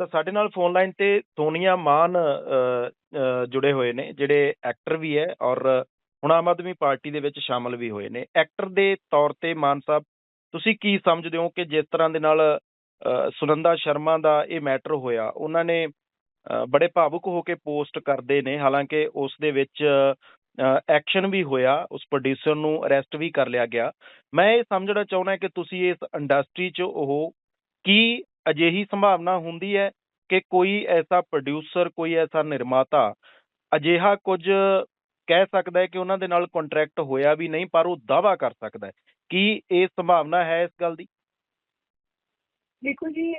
ਤਾਂ ਸਾਡੇ ਨਾਲ ਫੋਨ ਲਾਈਨ ਤੇ ਸੋਨੀਆ ਮਾਨ ਜੁੜੇ ਹੋਏ ਨੇ, ਜਿਹੜੇ ਐਕਟਰ ਵੀ ਹੈ ਔਰ ਹੁਣ ਆਮ ਆਦਮੀ ਪਾਰਟੀ ਦੇ ਵਿੱਚ ਸ਼ਾਮਲ ਵੀ ਹੋਏ ਨੇ। ਐਕਟਰ ਦੇ ਤੌਰ ਤੇ ਮਾਨ ਸਾਹਿਬ, ਤੁਸੀਂ ਕੀ ਸਮਝਦੇ ਹੋ ਕਿ ਜਿਸ ਤਰ੍ਹਾਂ ਦੇ ਨਾਲ ਸੁਨੰਦਾ ਸ਼ਰਮਾ ਦਾ ਇਹ ਮੈਟਰ ਹੋਇਆ, ਉਹਨਾਂ ਨੇ ਬੜੇ ਭਾਵੁਕ ਹੋ ਕੇ ਪੋਸਟ ਕਰਦੇ ਨੇ, ਹਾਲਾਂਕਿ ਉਸ ਦੇ ਵਿੱਚ ਐਕਸ਼ਨ ਵੀ ਹੋਇਆ, ਉਸ ਪ੍ਰੋਡਿਊਸਰ ਨੂੰ ਅਰੈਸਟ ਵੀ ਕਰ ਲਿਆ ਗਿਆ। ਮੈਂ ਇਹ ਸਮਝਣਾ ਚਾਹੁੰਦਾ ਕਿ ਤੁਸੀਂ ਇਸ ਇੰਡਸਟਰੀ 'ਚ ਉਹ ਕੀ ਅਜਿਹੀ ਸੰਭਾਵਨਾ ਹੁੰਦੀ ਹੈ ਕਿ ਕੋਈ ਐਸਾ ਪ੍ਰੋਡਿਊਸਰ ਕੋਈ ਐਸਾ ਨਿਰਮਾਤਾ ਅਜਿਹਾ ਕੁਝ ਕਹਿ ਸਕਦਾ ਹੈ ਕਿ ਉਹਨਾਂ ਦੇ ਨਾਲ ਕੰਟਰੈਕਟ ਹੋਇਆ ਵੀ ਨਹੀਂ ਪਰ ਉਹ ਦਾਵਾ ਕਰ ਸਕਦਾ ਹੈ। ਕੀ ਇਹ ਸੰਭਾਵਨਾ ਹੈ ਇਸ ਗੱਲ ਦੀ? ਦੇਖੋ ਜੀ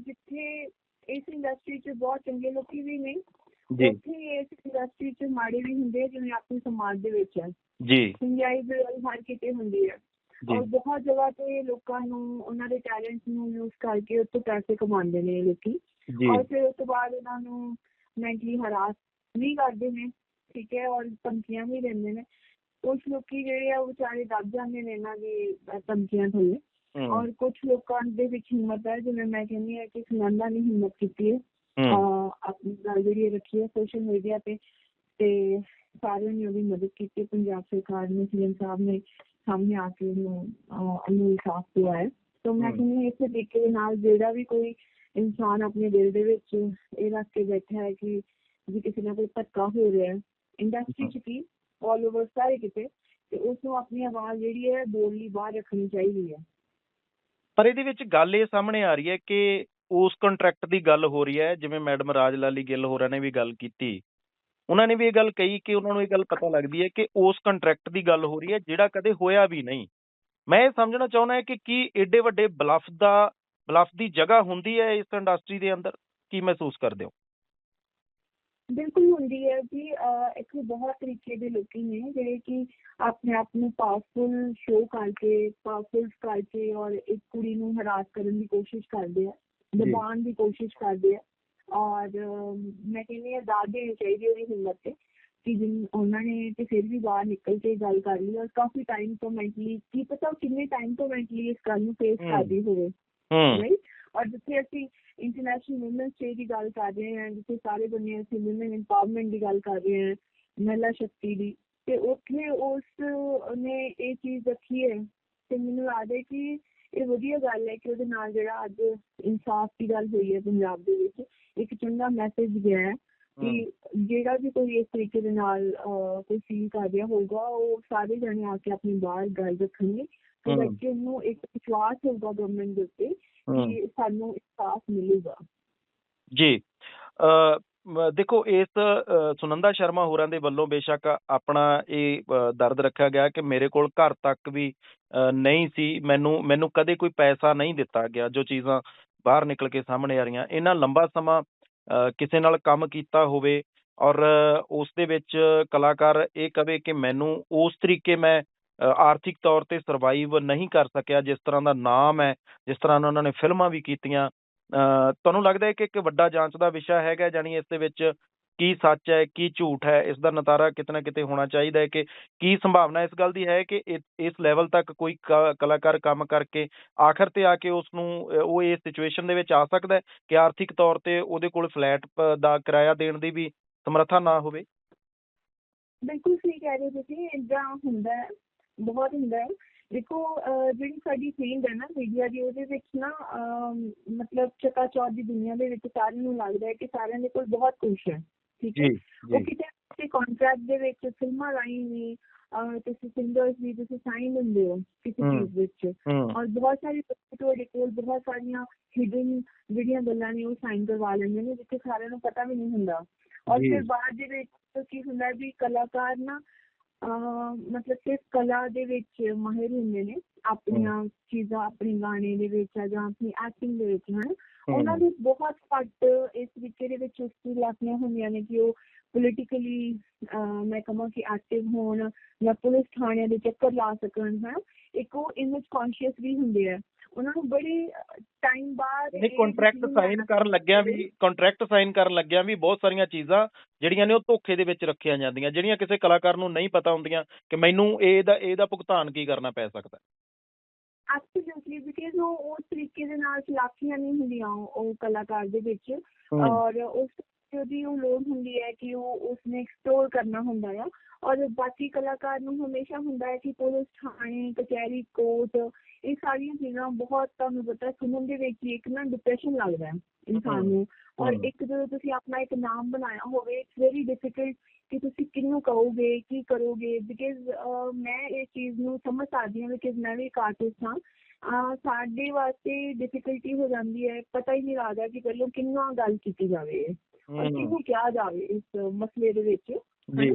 ਜਿੱਥੇ ਇਸ ਇੰਡਸਟਰੀ 'ਚ ਬਹੁਤ ਚੰਗੇ ਲੋਕੀ ਵੀ ਨੇ ਜੀ। ਉੱਥੇ ਇਸ ਇੰਡਸਟਰੀ 'ਚ ਮਾੜੇ ਵੀ ਹੁੰਦੇ ਜਿਵੇਂ ਆਪਣੇ ਸਮਾਜ ਦੇ ਵਿੱਚ। ਹੈ ਜੀ। ਚੰਗਿਆਈ ਵੀ ਹਰ ਕਿਤੇ ਹੁੰਦੀ ਹੈ। ਔਰ ਬਹੁਤ ਜਗ੍ਹਾ ਤੇ ਲੋਕਾਂ ਨੂੰ ਉਹਨਾਂ ਦੇ ਟੈਲੈਂਟ ਨੂੰ ਯੂਜ਼ ਕਰਕੇ ਤੋਂ ਪੈਸੇ ਕਮਾਉਂਦੇ ਨੇ ਲੋਕੀ। ਔਰ ਫਿਰ ਉਸ ਤੋਂ ਬਾਅਦ ਉਹਨਾਂ ਨੂੰ ਮੈਂਟਲੀ ਹਰਾਸ ਵੀ ਕਰਦੇ ਨੇ ਠੀਕ ਹੈ ਔਰ ਧਮਕੀਆਂ ਵੀ ਦਿੰਦੇ ਨੇ। ਕੁਝ ਲੋਕੀ ਜਿਹੜੇ ਆ ਉਹ ਵਿਚਾਰੇ ਦੱਬ ਜਾਂਦੇ ਨੇ ਇਹਨਾਂ ਦੀ ਧਮਕੀਆਂ ਥੱਲੇ। ਔਰ ਕੁਝ ਲੋਕਾਂ ਦੇ ਵਿੱਚ ਹਿੰਮਤ ਹੈ ਜਿਵੇਂ ਮੈਂ ਕਹਿੰਦੀ ਹਾਂ ਕਿ ਸੁਨੰਦਾ ਨੇ ਹਿੰਮਤ ਕੀਤੀ ਹੈ। ਆਪਣੀ ਗੱਲ ਜਿਹੜੀ ਰੱਖੀ ਹੈ ਸੋਸ਼ਲ ਮੀਡੀਆ ਤੇ ਤੇ ਸਾਰਿਆਂ ਨੇ ਉਹਦੀ ਮਦਦ ਕੀਤੀ ਪੰਜਾਬ ਸਰਕਾਰ ਨੇ ਸੀਐਮ ਸਾਹਿਬ ਨੇ ਸਾਹਮਣੇ ਆ ਕੇ ਉਹਨੂੰ ਅਹ ਉਹਨੂੰ ਇਨਸਾਫ ਦਿਵਾਇਆ ਤਾਂ ਮੈਂ। ਕਹਿੰਦੀ ਹਾਂ ਇਸੇ ਤਰੀਕੇ ਦੇ ਨਾਲ ਜਿਹੜਾ ਵੀ ਕੋਈ ਇਨਸਾਨ ਆਪਣੇ ਦਿਲ ਦੇ ਵਿੱਚ ਇਹ ਰੱਖ ਕੇ ਬੈਠਾ ਹੈ ਕਿ ਵੀ ਕਿਸੇ ਨਾਲ ਕੋਈ ਧੱਕਾ ਹੋ ਰਿਹਾ ਹੈ ਇੰਡਸਟਰੀ ਚ ਕੀ ਆਲ ਓਵਰ ਸਾਰੇ ਕਿਤੇ ਤੇ ਉਸ ਨੂੰ ਆਪਣੀ ਆਵਾਜ਼ ਜਿਹੜੀ ਹੈ ਬੋਲਣੀ ਬਾਹਰ ਰੱਖਣੀ ਚਾਹੀਦੀ ਹੈ। ਪਰ ਇਹਦੇ ਵਿੱਚ ਗੱਲ ਇਹ ਸਾਹਮਣੇ ਆ ਰਹੀ ਹੈ ਕਿ ਉਸ ਕੰਟਰੈਕਟ ਦੀ ਗੱਲ ਹੋ ਰਹੀ ਹੈ ਜਿਵੇਂ ਮੈਡਮ ਰਾਜ ਲਾਲੀ ਗਿੱਲ ਹੋਰਾਂ ਨੇ ਵੀ ਗੱਲ ਕੀਤੀ। ਉਹਨਾਂ ਨੇ ਵੀ ਇਹ ਗੱਲ ਕਹੀ ਕਿ ਉਹਨਾਂ ਨੂੰ ਇਹ ਗੱਲ ਪਤਾ ਲੱਗਦੀ ਹੈ ਕਿ ਉਸ ਕੰਟਰੈਕਟ ਦੀ ਗੱਲ ਹੋ ਰਹੀ ਹੈ ਜਿਹੜਾ ਕਦੇ ਹੋਇਆ ਵੀ ਨਹੀਂ। ਮੈਂ ਇਹ ਸਮਝਣਾ ਚਾਹੁੰਦਾ ਹਾਂ ਕਿ ਕੀ ਏਡੇ ਵੱਡੇ ਬਲਫ ਦਾ ਬਲਫ ਦੀ ਜਗ੍ਹਾ ਹੁੰਦੀ ਹੈ ਇਸ ਇੰਡਸਟਰੀ ਦੇ ਅੰਦਰ? ਕੀ ਮਹਿਸੂਸ ਕਰਦੇ ਹੋ? ਬਿਲਕੁਲ ਹੁੰਦੀ ਹੈ ਜੀ ਇੱਥੇ ਬਹੁਤ ਤਰੀਕੇ ਦੇ ਲੋਕੀ ਨੇ ਜਿਹੜੇ ਕਿ ਆਪਣੇ ਆਪ ਨੂੰ ਪਾਵਰਫੁਲ ਸ਼ੋਅ ਕਰਕੇ ਪਾਵਰਫੁਲ ਕਰਕੇ ਔਰ ਇੱਕ ਕੁੜੀ ਨੂੰ ਹਰਾਸ ਕਰਨ ਦੀ ਕੋਸ਼ਿਸ਼ ਕਰਦੇ ਆ। ਦਬਾਉਣ ਦੀ ਕੋਸ਼ਿਸ਼ ਕਰਦੇ ਆ। ਔਰ ਮੈਂ ਕਹਿੰਦੀ ਹਾਂ ਦਾਦ ਦੇਣੀ ਚਾਹੀਦੀ ਉਹਦੀ ਹਿੰਮਤ ਤੇ ਕਿ ਜਿਨ ਉਹਨਾਂ ਨੇ ਤੇ ਫਿਰ ਵੀ ਬਾਹਰ ਨਿਕਲ ਕੇ ਗੱਲ ਕਰ ਲਈ ਔਰ ਕਾਫੀ ਟਾਈਮ ਤੋਂ ਮੈਂਟਲੀ ਕੀ ਪਤਾ ਕਿੰਨੇ ਟਾਈਮ ਤੋਂ ਮੈਂਟਲੀ ਇਸ ਗੱਲ ਨੂੰ ਫੇਸ। ਕਰਦੀ ਹੋਵੇ। ਰਾਈਟ ਔਰ ਜਿੱਥੇ ਅਸੀਂ ਇੰਟਰਨੈਸ਼ਨਲ ਵੂਮਨਸ ਡੇ ਦੀ ਗੱਲ ਕਰ ਰਹੇ ਹਾਂ ਜਿੱਥੇ ਸਾਰੇ ਦੁਨੀਆ ਅਸੀਂ ਵੂਮਨ ਇੰਪਾਵਰਮੈਂਟ ਦੀ ਗੱਲ ਕਰ ਰਹੇ ਹਾਂ ਮਹਿਲਾ ਸ਼ਕਤੀ ਦੀ ਤੇ ਉੱਥੇ ਉਸ ਨੇ ਇਹ ਚੀਜ਼ ਰੱਖੀ ਹੈ ਤੇ ਮੈਨੂੰ ਲੱਗਦਾ ਹੈ ਕਿ ਇਹ ਵਧੀਆ ਗੱਲ ਹੈ ਕਿ ਉਹਦੇ ਨਾਲ ਜਿਹੜਾ ਅੱਜ ਇਨਸਾਫ ਦੀ ਗੱਲ ਹੋਈ ਹੈ ਪੰਜਾਬ ਦੇ ਵਿੱਚ ਇੱਕ ਚੰਗਾ ਮੈਸੇਜ ਗਿਆ ਹੈ ਕਿ ਜਿਹੜਾ ਵੀ ਕੋਈ ਇਸ ਤਰੀਕੇ ਦੇ ਨਾਲ ਕੋਈ ਫੀਲ ਕਰ ਰਿਹਾ ਹੋਊਗਾ ਉਹ ਸਾਰੇ ਜਣੇ ਆ ਕੇ ਆਪਣੀ ਬਾਹਰ ਗੱਲ ਰੱਖਣਗੇ। ਤੇ। ਕਿ ਉਹਨੂੰ ਇੱਕ ਵਿਸ਼ਵਾਸ ਹੋਊਗਾ ਗਵਰਨਮੈਂਟ ਦੇ ਉੱਤੇ ਕਿ ਸਾਨੂੰ ਇਨਸਾਫ ਮਿਲੇਗਾ। ਜੀ। ਦੇਖੋ ਇਸ ਸੁਨੰਦਾ ਸ਼ਰਮਾ ਹੋਰਾਂ ਦੇ ਵੱਲੋਂ ਬੇਸ਼ੱਕ ਆਪਣਾ ਇਹ ਦਰਦ ਰੱਖਿਆ ਗਿਆ ਕਿ ਮੇਰੇ ਕੋਲ ਘਰ ਤੱਕ ਵੀ ਨਹੀਂ ਸੀ। ਮੈਨੂੰ ਮੈਨੂੰ ਕਦੇ ਕੋਈ ਪੈਸਾ ਨਹੀਂ ਦਿੱਤਾ ਗਿਆ ਜੋ ਚੀਜ਼ਾਂ ਬਾਹਰ ਨਿਕਲ ਕੇ ਸਾਹਮਣੇ ਆ ਰਹੀਆਂ। ਇਹਨਾਂ ਲੰਬਾ ਸਮਾਂ ਕਿਸੇ ਨਾਲ ਕੰਮ ਕੀਤਾ ਹੋਵੇ ਔਰ ਉਸ ਦੇ ਵਿੱਚ ਕਲਾਕਾਰ ਇਹ ਕਵੇ ਕਿ ਮੈਨੂੰ ਉਸ ਤਰੀਕੇ ਮੈਂ ਆਰਥਿਕ ਤੌਰ ਤੇ ਸਰਵਾਈਵ ਨਹੀਂ ਕਰ ਸਕਿਆ ਜਿਸ ਤਰ੍ਹਾਂ ਦਾ ਨਾਮ ਹੈ ਜਿਸ ਤਰ੍ਹਾਂ ਉਹਨਾਂ ਨੇ ਫਿਲਮਾਂ ਵੀ ਕੀਤੀਆਂ। ਅ, ਤੁਹਾਨੂੰ ਲੱਗਦਾ ਹੈ ਕਿ ਇੱਕ ਵੱਡਾ ਜਾਂਚ ਦਾ ਵਿਸ਼ਾ ਹੈਗਾ ਜਾਨੀ ਇਸ ਦੇ ਵਿੱਚ ਕੀ ਸੱਚ ਹੈ, ਕੀ ਝੂਠ ਹੈ, ਇਸ ਦਾ ਨਤਾਰਾ ਕਿਤੇ ਕਿਤੇ ਹੋਣਾ ਚਾਹੀਦਾ ਹੈ ਕਿ ਕੀ ਸੰਭਾਵਨਾ ਇਸ ਗੱਲ ਦੀ ਹੈ ਕਿ ਇਸ ਲੈਵਲ ਤੱਕ ਕੋਈ ਕਲਾਕਾਰ ਕੰਮ ਕਰਕੇ ਆਖਰ ਤੇ ਆ ਕੇ ਉਸ ਨੂੰ ਉਹ ਇਸ ਸਿਚੁਏਸ਼ਨ ਦੇ ਵਿੱਚ ਆ ਸਕਦਾ ਹੈ ਕਿ ਆਰਥਿਕ ਤੌਰ ਤੇ ਉਹਦੇ ਕੋਲ ਫਲੈਟ ਦਾ ਕਿਰਾਇਆ ਦੇਣ ਦੀ ਵੀ ਸਮਰੱਥਾ ਨਾ ਹੋਵੇ? ਬਿਲਕੁਲ ਸਹੀ ਕਹਿ ਰਹੇ ਤੁਸੀਂ ਏਦਾਂ ਹੁੰਦਾ ਹੈ, ਬਹੁਤ ਹੁੰਦਾ ਹੈ। ਦੇਖੋ ਜਿਹੜੀ ਸਾਡੀ ਫੀਲਡ ਹੈ ਨਾ ਮੀਡੀਆ ਦੀ, ਉਹਦੇ ਵਿੱਚ ਨਾ ਮਤਲਬ ਚਕਾਚੌਧ ਦੀ ਦੁਨੀਆ ਦੇ ਵਿੱਚ ਸਾਰਿਆਂ ਨੂੰ ਲੱਗਦਾ ਹੈ ਕਿ ਸਾਰਿਆਂ ਦੇ ਕੋਲ ਬਹੁਤ ਕੁਝ ਹੈ। ਠੀਕ ਹੈ? ਉਹ ਕਿਤੇ ਕੰਟਰੈਕਟ ਦੇ ਵਿੱਚ ਫਿਲਮਾਂ ਵੀ ਅਹ, ਤੁਸੀਂ ਸਿੰਗਰਸ ਵੀ ਤੁਸੀਂ ਸਾਈਨ ਹੁੰਦੇ ਹੋ ਕਿਸੇ। ਚੀਜ਼ ਵਿੱਚ। ਔਰ ਬਹੁਤ ਸਾਰੀ ਤੁਹਾਡੇ ਕੋਲ ਬਹੁਤ ਸਾਰੀਆਂ ਹਿਡਨ ਜਿਹੜੀਆਂ ਗੱਲਾਂ ਨੇ ਉਹ ਸਾਈਨ ਕਰਵਾ ਲੈਂਦੇ ਨੇ ਜਿੱਥੇ ਸਾਰਿਆਂ ਨੂੰ ਪਤਾ ਵੀ ਨਹੀਂ ਹੁੰਦਾ। ਔਰ। ਫਿਰ ਬਾਅਦ ਦੇ ਵਿੱਚ ਕੀ ਹੁੰਦਾ ਵੀ ਕਲਾਕਾਰ ਨਾ ਮਤਲਬ ਸਿਰਫ ਕਲਾ ਦੇ ਵਿੱਚ ਮਾਹਿਰ ਹੁੰਦੇ ਨੇ ਆਪਣੀਆਂ ਚੀਜ਼ਾਂ ਆਪਣੇ ਗਾਣੇ ਦੇ ਵਿੱਚ ਜਾਂ ਆਪਣੀ ਐਕਟਿੰਗ ਦੇ ਵਿੱਚ ਹਨ? ਉਹਨਾਂ ਦੀ ਬਹੁਤ ਘੱਟ ਇਸ ਤਰੀਕੇ ਦੇ ਵਿੱਚ ਉਸ ਲੱਗੀਆਂ ਹੁੰਦੀਆਂ ਨੇ ਕਿ ਉਹ ਪੋਲੀਟੀਕਲੀ ਮੈਂ ਕਹਾਂ ਕਿ ਐਕਟਿਵ ਹੋਣ ਜਾਂ ਪੁਲਿਸ ਥਾਣਿਆਂ ਦੇ ਚੱਕਰ ਲਾ ਸਕਣ ਹੈ ਇੱਕ ਉਹ ਇਮੇਜ ਕੌਨਸ਼ੀਅਸ ਵੀ ਹੁੰਦੇ ਆ। ਉਹਨਾਂ ਨੂੰ ਬੜੀ ਟਾਈਮ ਬਾਅਦ ਨਹੀਂ ਇਹ ਕੰਟਰੈਕਟ ਸਾਈਨ ਕਰਨ ਲੱਗਿਆਂ ਵੀ ਕੰਟਰੈਕਟ ਸਾਈਨ ਕਰਨ ਲੱਗਿਆਂ ਵੀ ਬਹੁਤ ਸਾਰੀਆਂ ਚੀਜ਼ਾਂ ਜਿਹੜੀਆਂ ਨੇ ਉਹ ਧੋਖੇ ਦੇ ਵਿੱਚ ਰੱਖੀਆਂ ਜਾਂਦੀਆਂ ਜਿਹੜੀਆਂ ਕਿਸੇ ਕਲਾਕਾਰ ਨੂੰ ਨਹੀਂ ਪਤਾ ਹੁੰਦੀਆਂ ਕਿ ਮੈਨੂੰ ਇਹਦਾ ਇਹਦਾ ਭੁਗਤਾਨ ਕੀ ਕਰਨਾ ਪੈ ਸਕਦਾ। ਐਬਸੋਲੂਟਲੀ ਬਿਕਾਜ਼ ਉਹ ਉਸ ਤਰੀਕੇ ਦੇ ਨਾਲ ਚਲਾਕੀਆਂ ਨਹੀਂ ਹੁੰਦੀਆਂ ਉਹ ਕਲਾਕਾਰ ਦੇ ਵਿੱਚ। ਔਰ ਉਸ ਉਹਦੀ ਉਹ ਲੋੜ ਹੁੰਦੀ ਹੈ ਕਿ ਉਹ ਉਸਨੇ ਐਕਸਪਲੋਰ ਕਰਨਾ ਹੁੰਦਾ ਆ। ਔਰ ਬਾਕੀ ਕਲਾਕਾਰ ਨੂੰ ਹਮੇਸ਼ਾ ਹੁੰਦਾ ਹੈ ਕਿ ਪੁਲਿਸ ਥਾਣੇ ਕਚਹਿਰੀ ਕੋਰਟ ਇਹ ਸਾਰੀਆਂ ਚੀਜ਼ਾਂ ਬਹੁਤ ਤੁਹਾਨੂੰ ਪਤਾ ਸੁਣਨ ਦੇ ਵਿੱਚ ਇੱਕ ਨਾ ਡਿਪਰੈਸ਼ਨ ਲੱਗਦਾ ਹੈ ਇਨਸਾਨ ਨੂੰ। ਔਰ। ਇੱਕ ਜਦੋਂ ਤੁਸੀਂ ਆਪਣਾ ਇੱਕ ਨਾਮ ਬਣਾਇਆ ਹੋਵੇ ਇਟਸ ਵੈਰੀ ਡਿਫਿਕਲਟ ਕਿ ਤੁਸੀਂ ਕਿਹਨੂੰ ਕਹੋਗੇ ਕੀ ਕਰੋਗੇ? ਬਿਕਾਜ਼ ਮੈਂ ਇਹ ਚੀਜ਼ ਨੂੰ ਸਮਝ ਸਕਦੀ ਹਾਂ ਬਿਕਾਜ਼ ਮੈਂ ਵੀ ਇੱਕ ਆਰਟਿਸਟ ਹਾਂ। ਸਾਡੇ ਵਾਸਤੇ ਡਿਫਿਕਲਟੀ ਹੋ ਜਾਂਦੀ ਹੈ। ਪਤਾ ਹੀ ਨਹੀਂ ਲੱਗਦਾ ਕਿ ਪਹਿਲਾਂ ਕਿੰਨਾ ਗੱਲ ਕੀਤੀ ਜਾਵੇ। ਔਰ ਕਿਹਨੂੰ ਕਿਹਾ ਜਾਵੇ ਇਸ ਮਸਲੇ ਦੇ ਵਿੱਚ। ਜੀ।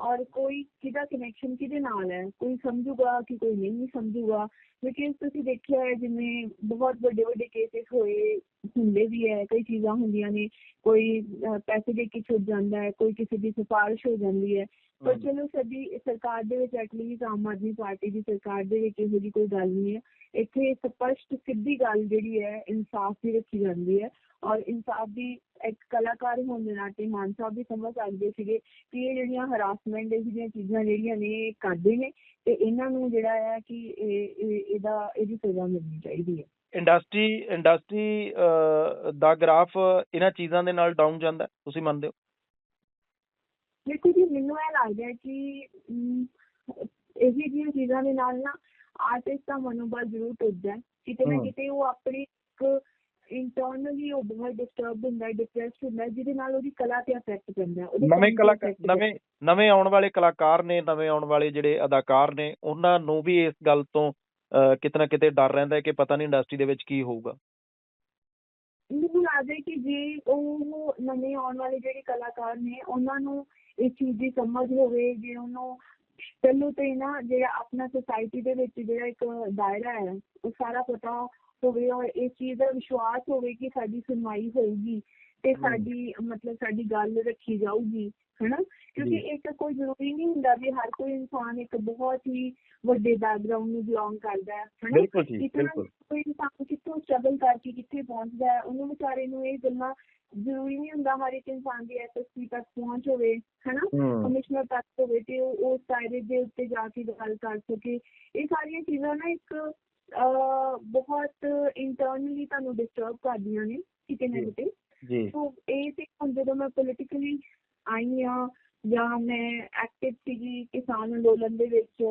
ਔਰ ਕੋਈ ਕਿਹਦਾ ਕਨੈਕਸ਼ਨ ਕਿਹਦੇ ਨਾਲ ਹੈ? ਕੋਈ ਸਮਝੂਗਾ ਕਿ ਕੋਈ ਨਹੀਂ ਸਮਝੂਗਾ? ਬਿਕਾਜ਼ ਤੁਸੀਂ ਦੇਖਿਆ ਹੈ ਜਿਵੇਂ ਬਹੁਤ ਵੱਡੇ ਵੱਡੇ ਕੇਸਿਸ ਹੋਏ ਹੁੰਦੇ ਵੀ ਹੈ ਕਈ ਚੀਜ਼ਾਂ ਹੁੰਦੀਆਂ ਨੇ ਕੋਈ ਪੈਸੇ ਦੇ ਕੇ ਛੁੱਟ ਜਾਂਦਾ ਹੈ ਕੋਈ ਕਿਸੇ ਦੀ ਸਿਫਾਰਿਸ਼ ਹੋ ਜਾਂਦੀ ਹੈ। ਪਰ ਚਲੋ ਸਾਡੀ ਸਰਕਾਰ ਦੇ ਵਿੱਚ ਐਟਲੀਸਟ ਆਮ ਆਦਮੀ ਪਾਰਟੀ ਦੀ ਸਰਕਾਰ ਦੇ ਵਿੱਚ ਇਹੋ ਜਿਹੀ ਕੋਈ ਗੱਲ ਨਹੀਂ ਹੈ। ਇੱਥੇ ਸਪਸ਼ਟ ਸਿੱਧੀ ਗੱਲ ਜਿਹੜੀ ਹੈ ਇਨਸਾਫ ਦੀ ਰੱਖੀ ਜਾਂਦੀ ਹੈ। ਔਰ ਇਨਸਾਫ ਦੀ ਇੱਕ ਕਲਾਕਾਰ ਹੋਣ ਦੇ ਨਾਤੇ ਮਾਨ ਸਾਹਿਬ ਵੀ ਸਮਝ ਸਕਦੇ ਸੀਗੇ ਕਿ ਇਹ ਜਿਹੜੀਆਂ ਹਰਾਸਮੈਂਟ ਇਹ ਜਿਹੜੀਆਂ ਚੀਜ਼ਾਂ ਜਿਹੜੀਆਂ ਨੇ ਇਹ ਕਰਦੇ ਨੇ ਤੇ ਇਹਨਾਂ ਨੂੰ ਜਿਹੜਾ ਹੈ ਕਿ ਇਹ ਇਹ- ਇਹਦਾ ਇਹਦੀ ਸਜ਼ਾ ਮਿਲਣੀ ਚਾਹੀਦੀ ਹੈ। ਇੰਡਸਟਰੀ ਇੰਡਸਟਰੀ ਦਾ ਗ੍ਰਾਫ ਇਹਨਾਂ ਚੀਜ਼ਾਂ ਦੇ ਨਾਲ ਡਾਊਨ ਜਾਂਦਾ ਤੁਸੀਂ ਮੰਨਦੇ ਹੋ? ਦੇਖੋ ਜੀ ਮੈਨੂੰ ਇਹ ਲੱਗਦਾ ਹੈ ਕਿ ਇਹ ਜਿਹੀਆਂ ਚੀਜ਼ਾਂ ਦੇ ਨਾਲ ਨਾ ਆਰਟਿਸਟ ਦਾ ਮਨੋਬਲ ਜ਼ਰੂਰ ਟੁੱਟਦਾ ਕਿਤੇ ਨਾ। ਕਿਤੇ ਉਹ ਆਪਣੀ ਇੱਕ ਇੰਟਰਨਲੀ ਉਹ ਬਹੁਤ ਡਿਸਟਰਬ ਹੁੰਦਾ ਹੈ ਡਿਪਰੈਸਡ ਹੁੰਦਾ ਹੈ ਜਿਹਦੇ ਨਾਲ ਉਹਦੀ ਕਲਾ ਤੇ ਅਫੈਕਟ ਪੈਂਦਾ ਹੈ ਨਵੇਂ effect ਹੈ। ਨਵੇਂ ਨਵੇਂ ਆਉਣ ਵਾਲੇ ਕਲਾਕਾਰ ਨੇ ਨਵੇਂ ਆਉਣ ਵਾਲੇ ਜਿਹੜੇ ਅਦਾਕਾਰ ਨੇ ਉਹਨਾਂ ਨੂੰ ਵੀ ਇਸ ਗੱਲ ਤੋਂ ਕਿਤੇ ਨਾ ਕਿਤੇ ਡਰ ਰਹਿੰਦਾ ਹੈ ਕਿ ਪਤਾ ਨਹੀਂ ਇੰਡਸਟਰੀ ਦੇ ਵਿੱਚ ਕੀ ਹੋਊਗਾ ਮੈਨੂੰ ਲੱਗਦਾ ਹੈ ਕਿ ਜੇ ਉਹ ਨਵੇਂ ਆਉਣ ਵਾਲੇ ਜਿਹੜੇ ਕਲਾਕਾਰ ਨੇ ਉਹਨਾਂ ਨੂੰ ਇਸ ਚੀਜ਼ ਦੀ ਸਮਝ ਹੋਵੇ ਜੇ ਉਹਨੂੰ ਪਹਿਲੋਂ ਤੋਂ ਨਾ ਜਿਹੜਾ ਆਪਣਾ ਸੁਸਾਇਟੀ ਦੇ ਵਿੱਚ ਜਿਹੜਾ ਇੱਕ ਦਾਇਰਾ ਹੈ ਉਹ ਸਾਰਾ ਪਤਾ ਹੋਵੇ ਔਰ ਇਸ ਚੀਜ਼ ਦਾ ਵਿਸ਼ਵਾਸ ਹੋਵੇ ਕਿ ਸਾਡੀ ਸੁਣਵਾਈ ਹੋਊਗੀ ਤੇ। ਸਾਡੀ ਮਤਲਬ ਸਾਡੀ ਗੱਲ ਰੱਖੀ ਜਾਊਗੀ ਹਨਾ? ਕਿਉਂਕਿ। ਇੱਕ ਕੋਈ ਜ਼ਰੂਰੀ ਨਹੀਂ ਹੁੰਦਾ ਵੀ ਹਰ ਕੋਈ ਇਨਸਾਨ ਇੱਕ ਬਹੁਤ ਹੀ ਵੱਡੇ ਬੈਕਗ੍ਰਾਉਂਡ ਨੂੰ ਬਿਲੋਂਗ ਕਰਦਾ ਹੈ ਹਨਾ? ਬਿਲਕੁਲ ਜੀ ਕਿਤੇ ਨਾ ਬਿਲਕੁਲ। ਕੋਈ ਇਨਸਾਨ ਕਿੱਥੋਂ ਸਟਰਗਲ ਕਰਕੇ ਕਿੱਥੇ ਪਹੁੰਚਦਾ ਹੈ ਉਹਨੂੰ ਵਿਚਾਰੇ ਨੂੰ ਇਹ ਗੱਲਾਂ ਜ਼ਰੂਰੀ ਨਹੀਂ ਹੁੰਦਾ ਹਰ ਇੱਕ ਇਨਸਾਨ ਦੀ ਐਸਐਸਪੀ ਤੱਕ ਪਹੁੰਚ ਹੋਵੇ ਹਨਾ? ਕਮਿਸ਼ਨਰ ਤੱਕ ਹੋਵੇ ਤੇ ਉਹ ਉਸ ਦਾਇਰੇ ਦੇ ਉੱਤੇ ਜਾ ਕੇ ਗੱਲ ਕਰ ਸਕੇ। ਇਹ ਸਾਰੀਆਂ ਚੀਜ਼ਾਂ ਨਾ ਇੱਕ ਬਹੁਤ ਇੰਟਰਨਲੀ ਤੁਹਾਨੂੰ ਡਿਸਟਰਬ ਕਰਦੀਆਂ ਨੇ ਕਿਤੇ ਨਾ। ਕਿਤੇ ਜੀ ਸੋ ਇਹ ਤੇ ਹੁਣ ਜਦੋਂ ਮੈਂ ਪੋਲੀਟੀਕਲੀ ਆਈ ਹਾਂ ਜਾਂ ਮੈਂ ਐਕਟਿਵ ਸੀਗੀ ਕਿਸਾਨ ਅੰਦੋਲਨ ਦੇ ਵਿੱਚ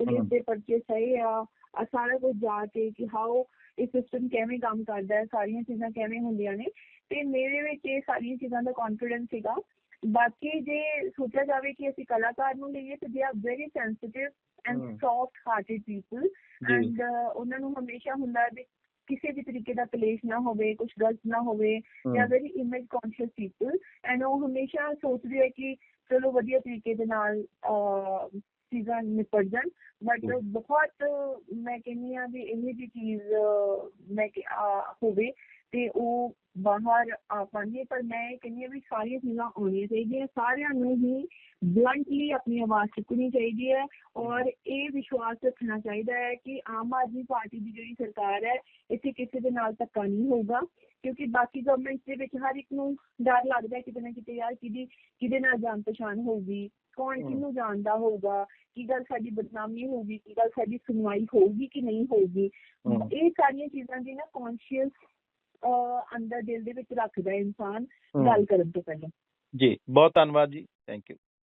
ਪੁਲਿਸ। ਦੇ ਪਰਚੇ ਸਹੀ ਆ ਆਹ ਸਾਰਾ ਕੁਝ ਜਾ ਕੇ ਕਿ ਹਾਓ ਇਹ ਸਿਸਟਮ ਕਿਵੇਂ ਕੰਮ ਕਰਦਾ ਹੈ ਸਾਰੀਆਂ ਚੀਜ਼ਾਂ ਕਿਵੇਂ ਹੁੰਦੀਆਂ ਨੇ ਤੇ ਮੇਰੇ ਵਿੱਚ ਇਹ ਸਾਰੀਆਂ ਚੀਜ਼ਾਂ ਦਾ ਕੌਨਫੀਡੈਂਸ ਸੀਗਾ ਬਾਕੀ ਜੇ ਸੋਚਿਆ ਜਾਵੇ ਕਿ ਅਸੀਂ ਕਲਾਕਾਰ ਨੂੰ ਲਈਏ ਤਾਂ they are very sensitive and. Soft hearted people ਜੀ। ਐਂਡ ਉਹਨਾਂ ਨੂੰ ਹਮੇਸ਼ਾ ਹੁੰਦਾ ਹੈ ਵੀ ਕਿਸੇ ਵੀ ਤਰੀਕੇ ਦਾ ਕਲੇਸ਼ ਨਾ ਹੋਵੇ ਕੁਝ ਗਲਤ ਨਾ ਹੋਵੇ are very image conscious people and ਉਹ ਹਮੇਸ਼ਾ ਸੋਚਦੇ ਹੈ ਕਿ ਚਲੋ ਵਧੀਆ ਤਰੀਕੇ ਦੇ ਨਾਲ ਚੀਜ਼ਾਂ ਨਿਪਟ ਜਾਣ। ਬਟ ਜੀ। ਬਹੁਤ ਮੈਂ ਕਹਿੰਦੀ ਆ ਵੀ ਇਹ ਜੀ ਚੀਜ਼ ਮੈਂ ਕਿ ਹੋਵੇ ਤੇ ਉਹ ਬਾਹਰ ਆ ਪਾਉਂਦੀ ਪਰ ਮੈਂ ਕਹਿੰਦੀ ਹਾਂ ਵੀ ਸਾਰੀਆਂ ਚੀਜ਼ਾਂ ਆਉਣੀਆਂ ਚਾਹੀਦੀਆਂ ਸਾਰਿਆਂ ਨੂੰ ਹੀ ਬਲੰਟਲੀ ਆਪਣੀ ਆਵਾਜ਼ ਚੁੱਕਣੀ ਚਾਹੀਦੀ ਹੈ ਔਰ ਇਹ ਵਿਸ਼ਵਾਸ ਰੱਖਣਾ ਚਾਹੀਦਾ ਹੈ ਕਿ ਆਮ ਆਦਮੀ ਪਾਰਟੀ ਦੀ ਜਿਹੜੀ ਸਰਕਾਰ ਹੈ ਇੱਥੇ ਕਿਸੇ ਦੇ ਨਾਲ ਧੱਕਾ ਨਹੀਂ ਹੋਊਗਾ ਕਿਉਂਕਿ ਬਾਕੀ ਗਵਰਨਮੈਂਟ ਦੇ ਵਿੱਚ ਹਰ ਇੱਕ ਨੂੰ ਡਰ ਲੱਗਦਾ ਹੈ ਕਿਤੇ ਨਾ ਕਿਤੇ ਯਾਰ ਕਿਹਦੀ ਕਿਹਦੇ ਨਾਲ ਜਾਣ ਪਛਾਣ ਹੋਊਗੀ ਕੌਣ। ਕਿਹਨੂੰ ਜਾਣਦਾ ਹੋਊਗਾ ਕੀ ਗੱਲ ਸਾਡੀ ਬਦਨਾਮੀ ਹੋਊਗੀ ਕੀ ਗੱਲ ਸਾਡੀ ਸੁਣਵਾਈ ਹੋਊਗੀ ਕਿ ਨਹੀਂ ਹੋਊਗੀ। ਇਹ ਸਾਰੀਆਂ ਚੀਜ਼ਾਂ ਦੀ ਨਾ ਕੌਨਸ਼ੀਅਸ ਅੰਦਰ ਦਿਲ ਦੇ ਵਿੱਚ ਰੱਖਦਾ ਹੈ ਇਨਸਾਨ। ਗੱਲ ਕਰਨ ਤੋਂ ਪਹਿਲਾਂ। ਜੀ ਬਹੁਤ ਧੰਨਵਾਦ ਜੀ। Thank you